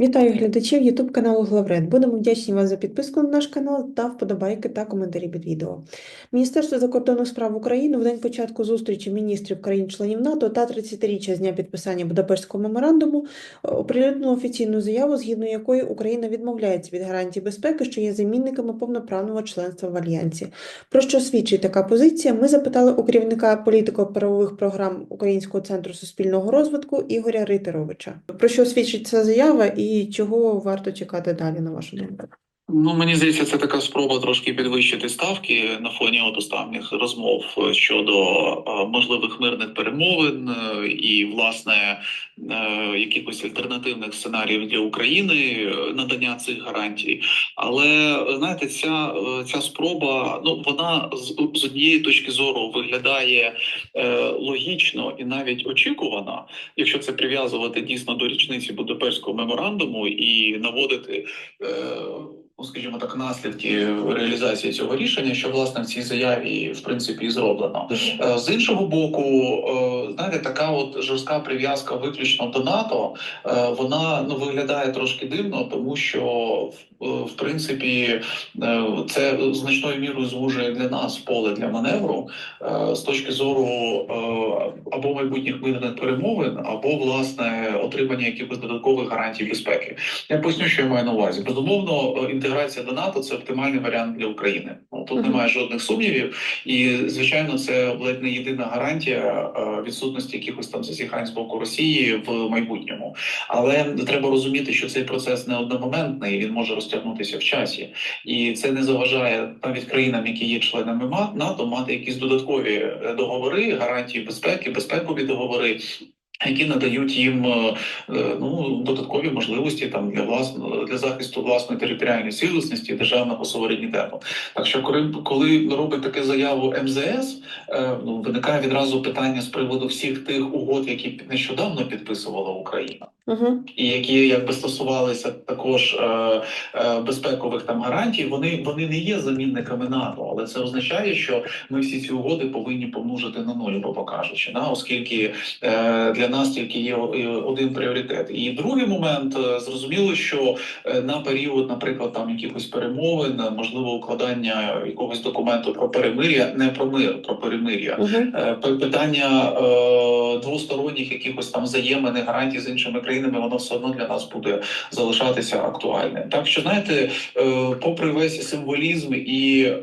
Вітаю глядачів YouTube каналу Главред. Будемо вдячні вам за підписку на наш канал та вподобайки та коментарі під відео. Міністерство закордонних справ України в день початку зустрічі міністрів країн-членів НАТО та 30-річчя з дня підписання Будапештського меморандуму оприлюднило офіційну заяву, згідно якої Україна відмовляється від гарантій безпеки, що є замінниками повноправного членства в альянсі. Про що свідчить така позиція? Ми запитали у керівника політико-правових програм Українського центру суспільного розвитку Ігоря Рейтеровича. Про що свідчить ця заява і чого варто чекати далі, на вашу думку? Ну мені здається, це така спроба трошки підвищити ставки на фоні от останніх розмов щодо е, можливих мирних перемовин е, і власне е, якихось альтернативних сценаріїв для України е, надання цих гарантій. Але знаєте, ця, е, ця спроба, ну вона з, з однієї точки зору виглядає е, логічно і навіть очікувано, якщо це прив'язувати дійсно до річниці Будапештського меморандуму і наводити. Ну, скажімо так, наслідки реалізації цього рішення, що власне в цій заяві в принципі і зроблено. Е, З іншого боку, е, знаєте, така от жорстка прив'язка виключно до НАТО, е, вона ну виглядає трошки дивно, тому що в- принципі це значною мірою звужує для нас поле для маневру з точки зору або майбутніх мирних перемовин, або власне отримання якихось додаткових гарантій безпеки. Я поясню, що я маю на увазі. Безумовно, е, інтеграція до НАТО це оптимальний варіант для України. Ну, Тут немає жодних сумнівів, і звичайно, це ледь не єдина гарантія е, відсутності якихось там зазіхань з боку Росії в майбутньому. Але треба розуміти, що цей процес не одномоментний, він може розтягнутися в часі, і це не заважає навіть країнам, які є членами НАТО, мати якісь додаткові е, договори, гарантії безпеки, безпекові договори. Які надають їм е, е, ну додаткові можливості там для власного для захисту власної територіальної цілісності державного суверенітету. Так що, коли, коли робить таке заяву МЗС, е, ну виникає відразу питання з приводу всіх тих угод, які нещодавно підписувала Україна Угу. і які якби стосувалися також е, е, безпекових там гарантій, вони, вони не є замінниками НАТО, але це означає, що ми всі ці угоди повинні помножити на нуль, грубо кажучи, да? оскільки е, для нас тільки є один пріоритет. І другий момент е, зрозуміло, що е, на період, наприклад, там якихось перемовин, е, можливо, укладання якогось документу про перемир'я, не про мир, про перемир'я. Угу. Е, Питання е, двосторонніх якихось там взаємин і гарантій з іншими країнами, воно все одно для нас буде залишатися актуальним. Так що знаєте, е, попри весь символізм і е,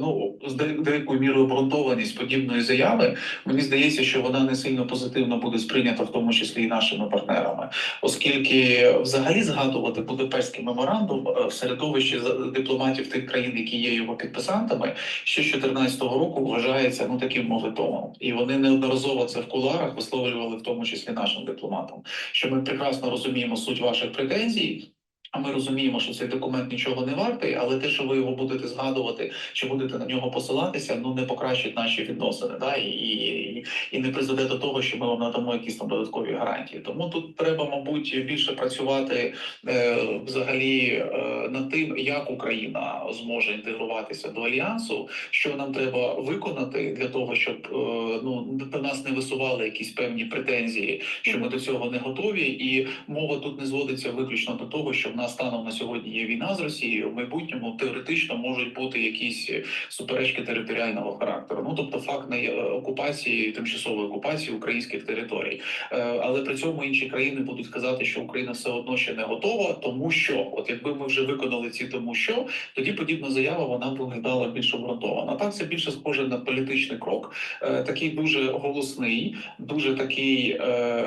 ну з деякою мірою обґрунтованість подібної заяви, мені здається, що вона не сильно позитивно буде сприйнята, в тому числі і нашими партнерами, оскільки взагалі згадувати Будапештський меморандум е, в середовищі дипломатів тих країн, які є його підписантами, ще з 2014 року вважається ну таким мовитомом, і вони неодноразово це в куларах висловлювали, в тому числі нашим дипломатам, що ми прекрасно розуміємо суть ваших претензій. А ми розуміємо, що цей документ нічого не вартий, але те, що ви його будете згадувати, чи будете на нього посилатися, ну не покращить наші відносини, да і, і, і не призведе до того, що ми вам надамо якісь там додаткові гарантії. Тому тут треба, мабуть, більше працювати е, взагалі е, над тим, як Україна зможе інтегруватися до альянсу, що нам треба виконати для того, щоб е, ну до нас не висували якісь певні претензії, що ми до цього не готові, і мова тут не зводиться виключно до того, що в нас станом на сьогодні є війна з Росією. В майбутньому теоретично можуть бути якісь суперечки територіального характеру. Ну тобто факт не окупації, тимчасової окупації українських територій. Е, але при цьому інші країни будуть казати, що Україна все одно ще не готова, тому що, от якби ми вже виконали ці тому що, тоді подібна заява вона б виглядала більш обґрунтована. Так це більше схоже на політичний крок, е, такий дуже голосний, дуже такий е,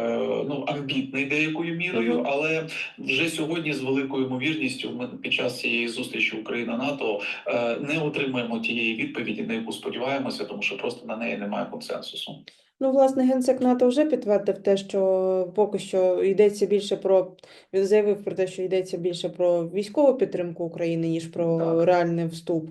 ну амбітний деякою мірою, але вже сьогодні з великою ймовірністю ми під час цієї зустрічі Україна НАТО е, не отримаємо тієї відповіді, на яку сподіваємося, тому що просто на неї немає консенсусу. Ну, власне, генсек НАТО вже підтвердив те, що поки що йдеться більше про він заявив про те, що йдеться більше про військову підтримку України, ніж про Так. реальний вступ.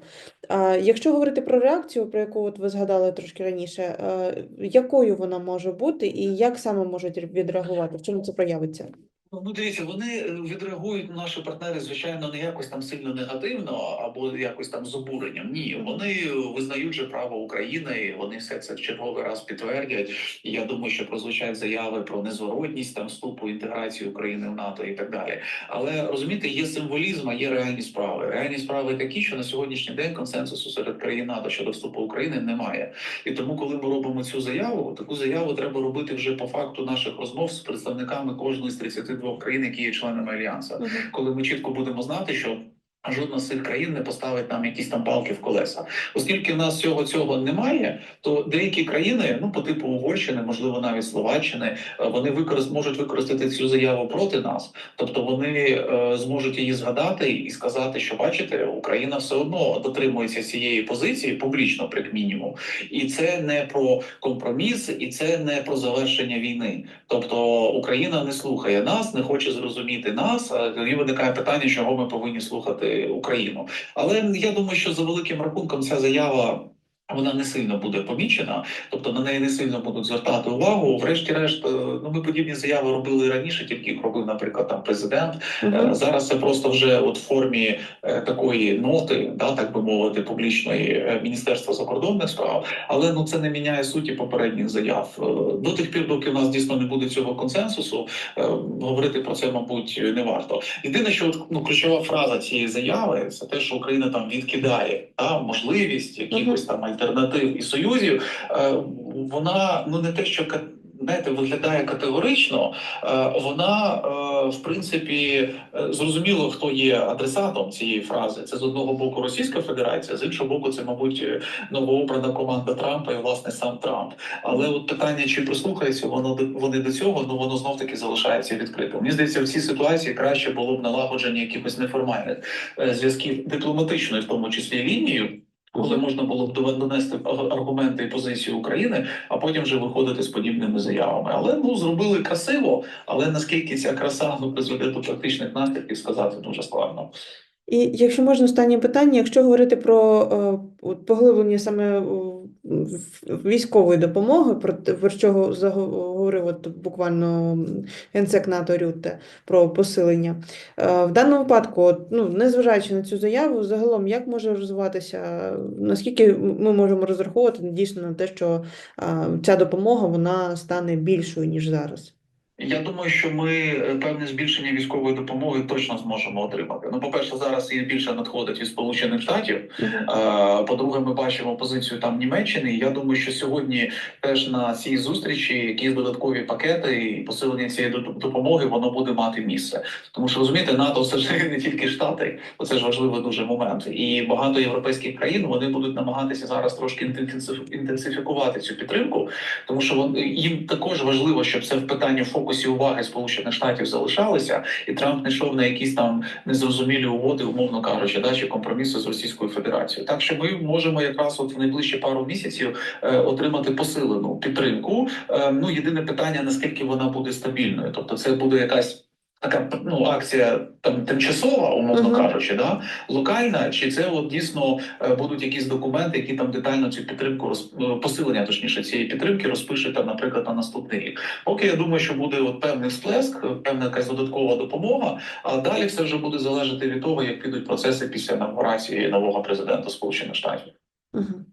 А якщо говорити про реакцію, про яку от ви згадали трошки раніше, е, якою вона може бути і як саме можуть відреагувати? В чому це проявиться? Ну, дивіться, вони е, відреагують наші партнери, звичайно, не якось там сильно негативно або якось там з обуренням. Ні, вони визнають же право України, і вони все це в черговий раз підтвердять. Я думаю, що прозвучать заяви про незворотність там вступу інтеграції України в НАТО і так далі. Але розумієте, є символізм, а є реальні справи. Реальні справи такі, що на сьогоднішній день консенсусу серед країн НАТО щодо вступу України немає. І тому, коли ми робимо цю заяву, таку заяву треба робити вже по факту наших розмов з представниками кожної з 32 країн, які є членами альянсу. Коли ми чітко будемо знати, що жодна з цих країн не поставить нам якісь там палки в колеса, оскільки в нас всього цього немає, то деякі країни, ну по типу Угорщини, можливо, навіть Словаччини, е, вони використ можуть використати цю заяву проти нас. Тобто вони е, зможуть її згадати і сказати, що бачите, Україна все одно дотримується цієї позиції публічно, як мінімум, і це не про компроміс, і це не про завершення війни. Тобто Україна не слухає нас, не хоче зрозуміти нас. Тоді виникає питання, чого ми повинні слухати Україну. Але я думаю, що за великим рахунком ця заява. Вона не сильно буде помічена, тобто на неї не сильно будуть звертати увагу. Врешті-решт, е, ну ми подібні заяви робили раніше, тільки їх робив, наприклад, там президент. Е, Мгм. Зараз це просто вже от в формі е, такої ноти, да, так би мовити, публічної міністерства закордонних справ. Але ну це не міняє суті попередніх заяв. До тих пір, доки в нас дійсно не буде цього консенсусу, говорити про це, мабуть, не варто. Єдине, що ну ключова фраза цієї заяви це те, що Україна там відкидає та можливість якихось там альтернатив і союзів. Е, Вона ну не те, що знаєте, виглядає категорично, е, вона е, в принципі зрозуміло, хто є адресатом цієї фрази. Це з одного боку Російська Федерація, з іншого боку, це, мабуть, новообрана команда Трампа і власне сам Трамп. Але от питання, чи прислухаються воно вони до цього, ну воно знов таки залишається відкритим. Мені здається, в цій ситуації краще було б налагодження якихось неформальних зв'язків дипломатичною, в тому числі лінією. Коли можна було б донести аргументи і позицію України, а потім вже виходити з подібними заявами. Але ну зробили красиво, але наскільки ця краса ну призведе до практичних наслідків, сказати дуже складно. І якщо можна, останнє питання, якщо говорити про е, поглиблення саме е, військової допомоги, про, про що заговорив от буквально генсек НАТО Рютте про посилення. Е, В даному випадку, ну, незважаючи на цю заяву, загалом як може розвиватися, наскільки ми можемо розраховувати дійсно на те, що ця допомога вона стане більшою, ніж зараз? Я думаю, що ми е, певне збільшення військової допомоги точно зможемо отримати. Ну, по-перше, зараз її більше надходить від Сполучених Штатів. По-друге, ми бачимо позицію там Німеччини. І Я думаю, що сьогодні теж на цій зустрічі якісь додаткові пакети і посилення цієї допомоги воно буде мати місце. Тому що розумієте, НАТО це ж не тільки штати, це ж важливий дуже момент. І багато європейських країн вони будуть намагатися зараз трошки інтенсиф- інтенсифікувати цю підтримку, тому що їм також важливо, щоб це в питанні в фокусі уваги Сполучених Штатів залишалися, і Трамп не йшов на якісь там незрозумілі угоди, умовно кажучи, да, чи компроміси з Російською Федерацією. Так що ми можемо якраз от в найближчі пару місяців е, отримати посилену підтримку. Е, ну єдине питання, наскільки вона буде стабільною, тобто це буде якась. Така ну акція там тимчасова, умовно Мгм. кажучи, да локальна, чи це от дійсно е, будуть якісь документи, які там детально цю підтримку роз... е, посилення, точніше цієї підтримки розпишуть там, наприклад, на наступний рік. Поки я думаю, що буде от певний сплеск, е, певна якась додаткова допомога. А далі все вже буде залежати від того, як підуть процеси після інаугурації нового президента Сполучених Штатів. Мгм.